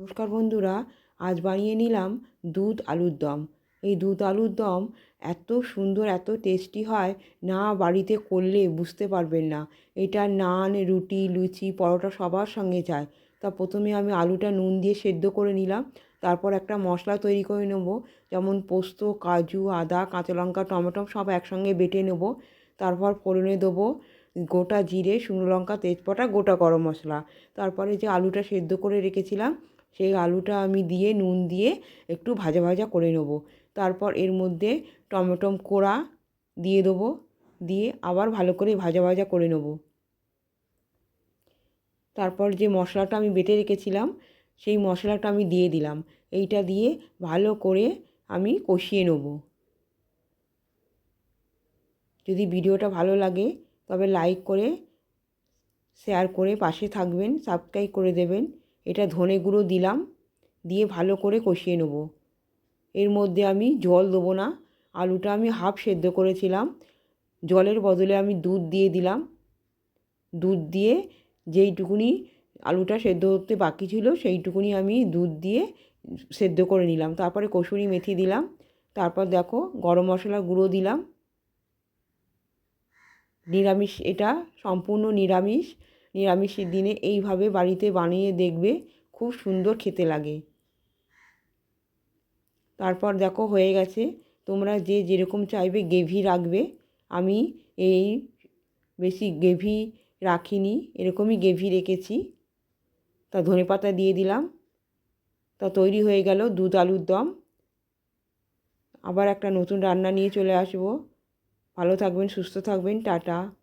নমস্কার বন্ধুরা, আজ বানিয়ে নিলাম দুধ আলুর দম। এই দুধ আলুর দম এত সুন্দর, এত টেস্টি হয়, না বাড়িতে করলে বুঝতে পারবেন না। এটা নান, রুটি, লুচি, পরোটা সবার সঙ্গে যায়। তা প্রথমে আমি আলুটা নুন দিয়ে সেদ্ধ করে নিলাম, তারপর একটা মশলা তৈরি করে নেব, যেমন পোস্ত, কাজু, আদা, কাঁচা লঙ্কা, টমেটো সব একসঙ্গে বেটে নেব। তারপর ফোড়নে দেবো গোটা জিরে, শুকনো লঙ্কা, তেজপাতা, গোটা গরম মশলা। তারপরে যে আলুটা সেদ্ধ করে রেখেছিলাম সেই আলুটা আমি দিয়ে, নুন দিয়ে একটু ভাজা ভাজা করে নেব। তারপর এর মধ্যে টমেটো কোড়া দিয়ে দেবো, দিয়ে আবার ভালো করে ভাজা ভাজা করে নেব। তারপর যে মশলাটা আমি বেটে রেখেছিলাম, সেই মশলাটা আমি দিয়ে দিলাম। এইটা দিয়ে ভালো করে আমি কষিয়ে নেব। যদি ভিডিওটা ভালো লাগে, তবে লাইক করে, শেয়ার করে পাশে থাকবেন, সাবস্ক্রাইব করে দেবেন। এটা ধনে গুঁড়ো দিলাম, দিয়ে ভালো করে কষিয়ে নেব। এর মধ্যে আমি জল দেবো না, আলুটা আমি হাফ সেদ্ধ করেছিলাম। জলের বদলে আমি দুধ দিয়ে দিলাম। দুধ দিয়ে যেইটুকুনি আলুটা সেদ্ধ হতে বাকি ছিল, সেইটুকুনি আমি দুধ দিয়ে সেদ্ধ করে নিলাম। তারপরে কসুরি মেথি দিলাম। তারপর দেখো গরম মশলা গুঁড়ো দিলাম। নিরামিষ, এটা সম্পূর্ণ নিরামিষ। নিরামিষের দিনে এইভাবে বাড়িতে বানিয়ে দেখবে, খুব সুন্দর খেতে লাগে। তারপর দেখো হয়ে গেছে, তোমরা যে যেরকম চাইবে গ্রেভি রাখবে। আমি এই বেশি গ্রেভি রাখিনি, এরকমই গ্রেভি রেখেছি। তা ধনে পাতা দিয়ে দিলাম। তা তৈরি হয়ে গেল দুধ আলুর দম। আবার একটা নতুন রান্না নিয়ে চলে আসব। ভালো থাকবেন, সুস্থ থাকবেন, টাটা।